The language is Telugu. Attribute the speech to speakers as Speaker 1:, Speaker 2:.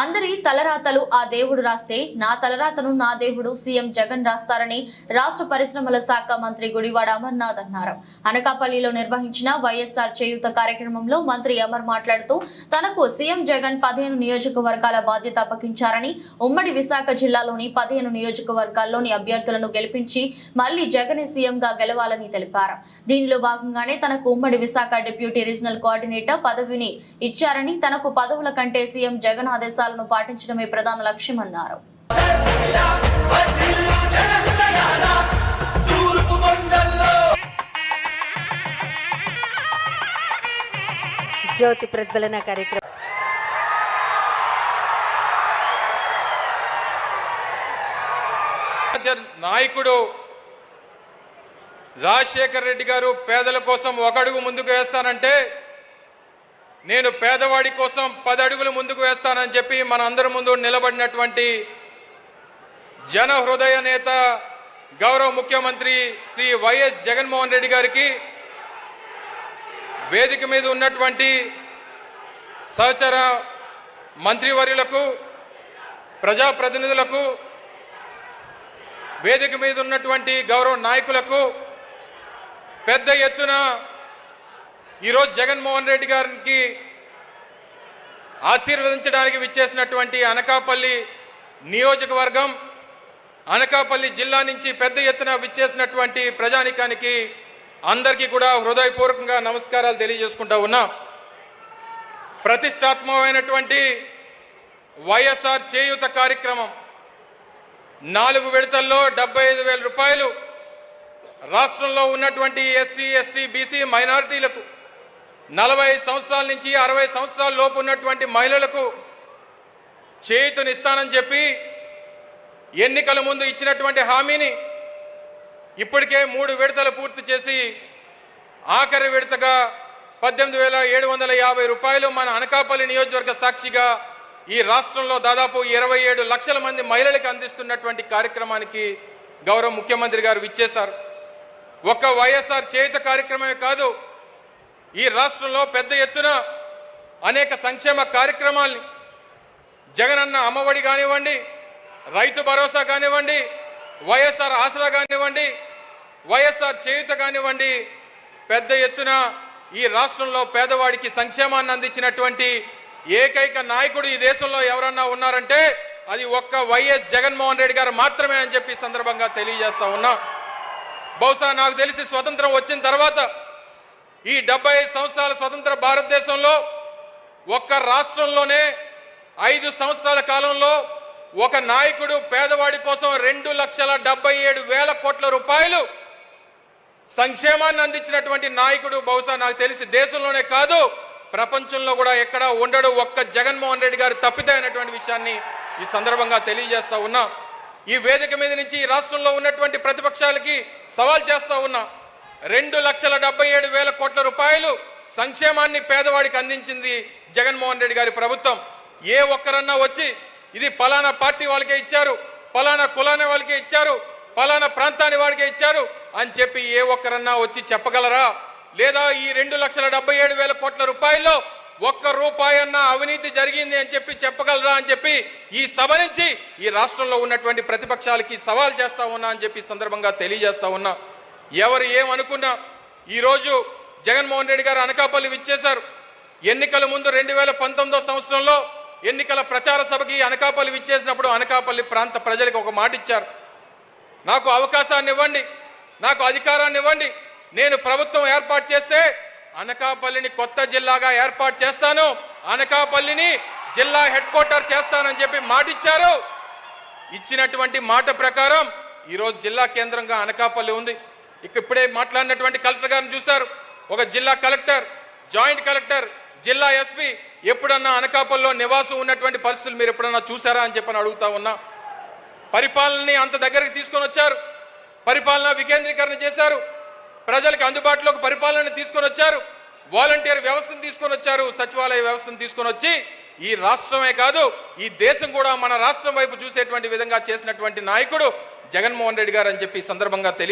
Speaker 1: అందరి తలరాతలు ఆ దేవుడు రాస్తే నా తలరాతను నా దేవుడు సీఎం జగన్ రాస్తారని రాష్ట్ర పరిశ్రమల శాఖ మంత్రి గుడివాడ అమర్నాథ్ అన్నారు. అనకాపల్లిలో నిర్వహించిన వైఎస్ఆర్ చేయూత కార్యక్రమంలో మంత్రి అమర్ మాట్లాడుతూ తనకు సీఎం జగన్ పదిహేను నియోజకవర్గాల బాధ్యత అప్పగించారని ఉమ్మడి విశాఖ జిల్లాలోని పదిహేను నియోజకవర్గాల్లోని అభ్యర్థులను గెలిపించి మళ్ళీ జగన్ సీఎంగా గెలవాలని తెలిపారు. దీనిలో భాగంగానే తనకు ఉమ్మడి విశాఖ డిప్యూటీ రీజనల్ కోఆర్డినేటర్ పదవిని ఇచ్చారని తనకు పదవుల కంటే సీఎం జగన్ ఆదేశాలను పాటించడమే ప్రధాన లక్ష్యమన్నారు.
Speaker 2: జ్యోతి ప్రజ్వలన కార్యక్రమం.
Speaker 3: నాయకుడు రాజశేఖర్ రెడ్డి గారు పేదల కోసం ఒక అడుగు ముందుకు వేస్తానంటే నేను పేదవాడి కోసం పది అడుగులు ముందుకు వేస్తానని చెప్పి మన అందరి ముందు నిలబడినటువంటి జన హృదయ నేత గౌరవ ముఖ్యమంత్రి శ్రీ వైఎస్ జగన్మోహన్ రెడ్డి గారికి వేదిక మీద ఉన్నటువంటి సహచర మంత్రివర్యులకు ప్రజాప్రతినిధులకు వేదిక మీద ఉన్నటువంటి గౌరవ నాయకులకు పెద్ద ఎత్తున ఈరోజు జగన్మోహన్ రెడ్డి గారికి ఆశీర్వదించడానికి విచ్చేసినటువంటి అనకాపల్లి నియోజకవర్గం అనకాపల్లి జిల్లా నుంచి పెద్ద ఎత్తున విచ్చేసినటువంటి ప్రజానికానికి అందరికీ కూడా హృదయపూర్వకంగా నమస్కారాలు తెలియజేసుకుంటా ఉన్నా. ప్రతిష్టాత్మకమైనటువంటి వైఎస్ఆర్ చేయూత కార్యక్రమం నాలుగు విడతల్లో డెబ్బై ఐదు వేల రూపాయలు రాష్ట్రంలో ఉన్నటువంటి ఎస్సీ ఎస్టీ బీసీ మైనారిటీలకు నలభై సంవత్సరాల నుంచి అరవై సంవత్సరాల లోపు ఉన్నటువంటి మహిళలకు చేతునిస్తానని చెప్పి ఎన్నికల ముందు ఇచ్చినటువంటి హామీని ఇప్పటికే మూడు విడతలు పూర్తి చేసి ఆఖరి విడతగా పద్దెనిమిది వేల ఏడు వందల యాభై రూపాయలు మన అనకాపల్లి నియోజకవర్గ సాక్షిగా ఈ రాష్ట్రంలో దాదాపు ఇరవై ఏడు లక్షల మంది మహిళలకు అందిస్తున్నటువంటి కార్యక్రమానికి గౌరవ ముఖ్యమంత్రి గారు విచ్చేశారు. ఒక్క వైఎస్ఆర్ చేయుత కార్యక్రమమే కాదు ఈ రాష్ట్రంలో పెద్ద ఎత్తున అనేక సంక్షేమ కార్యక్రమాల్ని జగనన్న అమ్మఒడి కానివ్వండి రైతు భరోసా కానివ్వండి వైఎస్ఆర్ ఆసరా కానివ్వండి వైఎస్ఆర్ చేయుత కానివ్వండి పెద్ద ఎత్తున ఈ రాష్ట్రంలో పేదవాడికి సంక్షేమాన్ని అందించినటువంటి ఏకైక నాయకుడు ఈ దేశంలో ఎవరన్నా ఉన్నారంటే అది ఒక్క వైఎస్ జగన్మోహన్ రెడ్డి గారు మాత్రమే అని చెప్పి సందర్భంగా తెలియజేస్తా ఉన్నా. బహుశా నాకు తెలిసి స్వతంత్రం వచ్చిన తర్వాత ఈ డెబ్బై ఐదు సంవత్సరాల స్వతంత్ర భారతదేశంలో ఒక్క రాష్ట్రంలోనే ఐదు సంవత్సరాల కాలంలో ఒక నాయకుడు పేదవాడి కోసం రెండు లక్షల డెబ్బై ఏడు వేల కోట్ల రూపాయలు సంక్షేమాన్ని అందించినటువంటి నాయకుడు బహుశా నాకు తెలిసి దేశంలోనే కాదు ప్రపంచంలో కూడా ఎక్కడా ఉండడు ఒక్క జగన్మోహన్ రెడ్డి గారు తప్పితే విషయాన్ని ఈ సందర్భంగా తెలియజేస్తా ఉన్నా. ఈ వేదిక మీద నుంచి ఈ రాష్ట్రంలో ఉన్నటువంటి ప్రతిపక్షాలకి సవాల్ చేస్తా ఉన్నా. రెండు లక్షల డెబ్బై ఏడు వేల కోట్ల రూపాయలు సంక్షేమాన్ని పేదవాడికి అందించింది జగన్మోహన్ రెడ్డి గారి ప్రభుత్వం. ఏ ఒక్కరన్నా వచ్చి ఇది పలానా పార్టీ వాళ్ళకే ఇచ్చారు పలానా కులాన్ని వాళ్ళకే ఇచ్చారు పలానా ప్రాంతాన్ని వాడికే ఇచ్చారు అని చెప్పి ఏ ఒక్కరన్నా వచ్చి చెప్పగలరా? లేదా ఈ రెండు లక్షల డెబ్బై ఏడు వేల కోట్ల రూపాయల్లో ఒక్క రూపాయి అన్న అవినీతి జరిగింది అని చెప్పి చెప్పగలరా అని చెప్పి ఈ సభ నుంచి ఈ రాష్ట్రంలో ఉన్నటువంటి ప్రతిపక్షాలకి సవాల్ చేస్తా ఉన్నా అని చెప్పి సందర్భంగా తెలియజేస్తా ఉన్నా. ఎవరు ఏమనుకున్నా ఈరోజు జగన్మోహన్ రెడ్డి గారు అనకాపల్లి విచ్చేశారు. ఎన్నికల ముందు రెండు వేల పంతొమ్మిదో సంవత్సరంలో ఎన్నికల ప్రచార సభకి అనకాపల్లి విచ్చేసినప్పుడు అనకాపల్లి ప్రాంత ప్రజలకు ఒక మాట ఇచ్చారు. నాకు అవకాశాన్ని ఇవ్వండి నాకు అధికారాన్ని ఇవ్వండి నేను ప్రభుత్వం ఏర్పాటు చేస్తే అనకాపల్లిని కొత్త జిల్లాగా ఏర్పాటు చేస్తాను అనకాపల్లిని జిల్లా హెడ్ క్వార్టర్ చేస్తానని చెప్పి మాట ఇచ్చారు. ఇచ్చినటువంటి మాట ప్రకారం ఈరోజు జిల్లా కేంద్రంగా అనకాపల్లి ఉంది. ఇప్పుడే మాట్లాడినటువంటి కలెక్టర్ గారిని చూశారు. ఒక జిల్లా కలెక్టర్ జాయింట్ కలెక్టర్ జిల్లా ఎస్పీ ఎప్పుడన్నా అనకాపల్లో నివాసం ఉన్నటువంటి పరిస్థితులు మీరు ఎప్పుడన్నా చూసారా అని చెప్పని అడుగుతా ఉన్నా. పరిపాలనని అంత దగ్గరికి తీసుకొని వచ్చారు. పరిపాలన వికేంద్రీకరణ చేశారు. ప్రజలకు అందుబాటులోకి పరిపాలన తీసుకొని వచ్చారు. వాలంటీర్ వ్యవస్థను తీసుకొని వచ్చారు. సచివాలయ వ్యవస్థను తీసుకొని వచ్చి ఈ రాష్ట్రమే కాదు ఈ దేశం కూడా మన రాష్ట్రం వైపు చూసేటువంటి విధంగా చేసినటువంటి నాయకుడు జగన్మోహన్ రెడ్డి గారు అని చెప్పి సందర్భంగా తెలియ